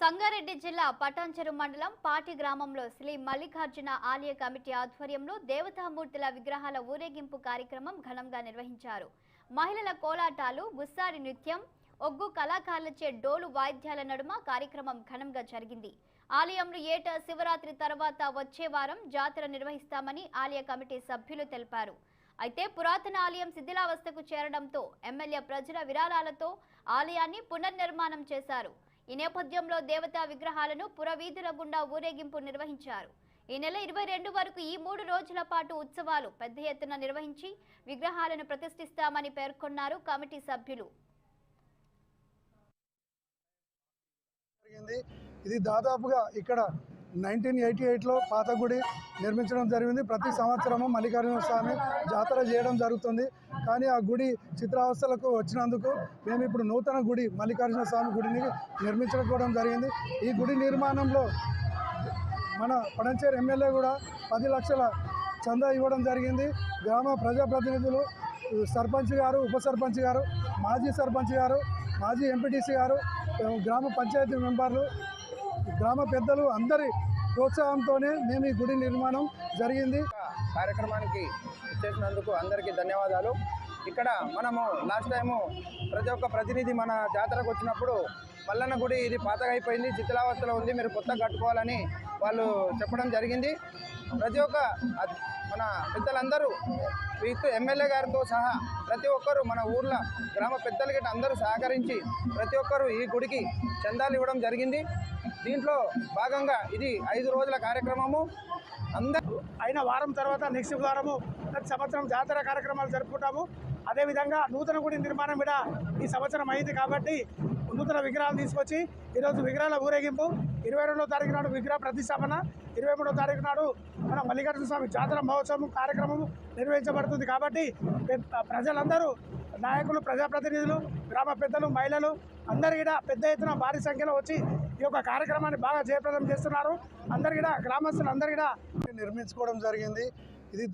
సంగారెడ్డి జిల్లా పటాన్చెరు మండలం పాటి గ్రామంలో శ్రీ మల్లికార్జున ఆలయ కమిటీ ఆధ్వర్యంలో దేవతామూర్తుల విగ్రహాల ఊరేగింపు కార్యక్రమం ఘనంగా నిర్వహించారు. మహిళల కోలాటాలు బుస్సారి నృత్యం ఒగ్గు కళాకారులచే డోలు వాయిద్యాల నడుమ కార్యక్రమం ఘనంగా జరిగింది. ఆలయంలో ఏటా శివరాత్రి తర్వాత వచ్చే వారం జాతర నిర్వహిస్తామని ఆలయ కమిటీ సభ్యులు తెలిపారు. అయితే పురాతన ఆలయం శిథిలావస్థకు చేరడంతో ఎమ్మెల్యే ప్రజల విరాళాలతో ఆలయాన్ని పునర్నిర్మాణం చేశారు. ఈ నేపథ్యంలో దేవతా విగ్రహాలను పురవీధుల గుండా ఊరేగింపు నిర్వహించారు. ఈ నెల ఇరవై రెండు వరకు ఈ మూడు రోజుల పాటు ఉత్సవాలు పెద్ద ఎత్తున నిర్వహించి విగ్రహాలను ప్రతిష్ఠిస్తామని పేర్కొన్నారు కమిటీ సభ్యులు. ఇది దాదాపుగా ఇక్కడ నైన్టీన్ ఎయిటీ ఎయిట్లో పాత గుడి నిర్మించడం జరిగింది. ప్రతి సంవత్సరము మల్లికార్జున స్వామి జాతర చేయడం జరుగుతుంది. కానీ ఆ గుడి చిత్రావస్థలకు వచ్చినందుకు మేము ఇప్పుడు నూతన గుడి మల్లికార్జున స్వామి గుడిని నిర్మించుకోవడం జరిగింది. ఈ గుడి నిర్మాణంలో మన పడంచేరు ఎమ్మెల్యే కూడా పది లక్షల చందా ఇవ్వడం జరిగింది. గ్రామ ప్రజాప్రతినిధులు సర్పంచ్ గారు ఉప సర్పంచ్ గారు మాజీ సర్పంచ్ గారు మాజీ ఎంపీటీసీ గారు గ్రామ పంచాయతీ మెంబర్లు గ్రామ పెద్దలు అందరి ప్రోత్సాహంతోనే మేము ఈ గుడి నిర్మాణం జరిగింది. కార్యక్రమానికి చేసినందుకు అందరికీ ధన్యవాదాలు. ఇక్కడ మనము లాస్ట్ టైము ప్రతి ఒక్క ప్రతినిధి మన జాతరకు వచ్చినప్పుడు మల్లన్న గుడి ఇది పాతగా అయిపోయింది శిథిలావస్థలో ఉంది మీరు కొత్త కట్టుకోవాలని వాళ్ళు చెప్పడం జరిగింది. ప్రతి ఒక్క మన పెద్దలందరూ విత్ ఎమ్మెల్యే గారితో సహా ప్రతి ఒక్కరు మన ఊర్లో గ్రామ పెద్దలు గిట్ట అందరూ సహకరించి ప్రతి ఒక్కరు ఈ గుడికి చందాలు ఇవ్వడం జరిగింది. దీంట్లో భాగంగా ఇది ఐదు రోజుల కార్యక్రమము. అందరూ అయిన వారం తర్వాత నెక్స్ట్ వారము ప్రతి సంవత్సరం జాతర కార్యక్రమాలు జరుపుకుంటాము. అదేవిధంగా నూతన గుడి నిర్మాణం కూడా ఈ సంవత్సరం అయింది కాబట్టి నూతన విగ్రహాలు తీసుకొచ్చి ఈరోజు విగ్రహాల ఊరేగింపు. ఇరవై రెండో తారీఖు నాడు విగ్రహ ప్రతిష్టాపన. ఇరవై మూడో తారీఖు నాడు మన మల్లికార్జున స్వామి జాతర మహోత్సవం కార్యక్రమం నిర్వహించబడుతుంది కాబట్టి ప్రజలందరూ నాయకులు ప్రజాప్రతినిధులు గ్రామ పెద్దలు మహిళలు అందరు కూడా పెద్ద ఎత్తున భారీ సంఖ్యలో వచ్చి ఈ యొక్క కార్యక్రమాన్ని బాగా జయప్రదం చేస్తున్నారు. అందరు కూడా గ్రామస్తులు అందరు కూడా. నిర్మించుకోవడం జరిగింది. ఇది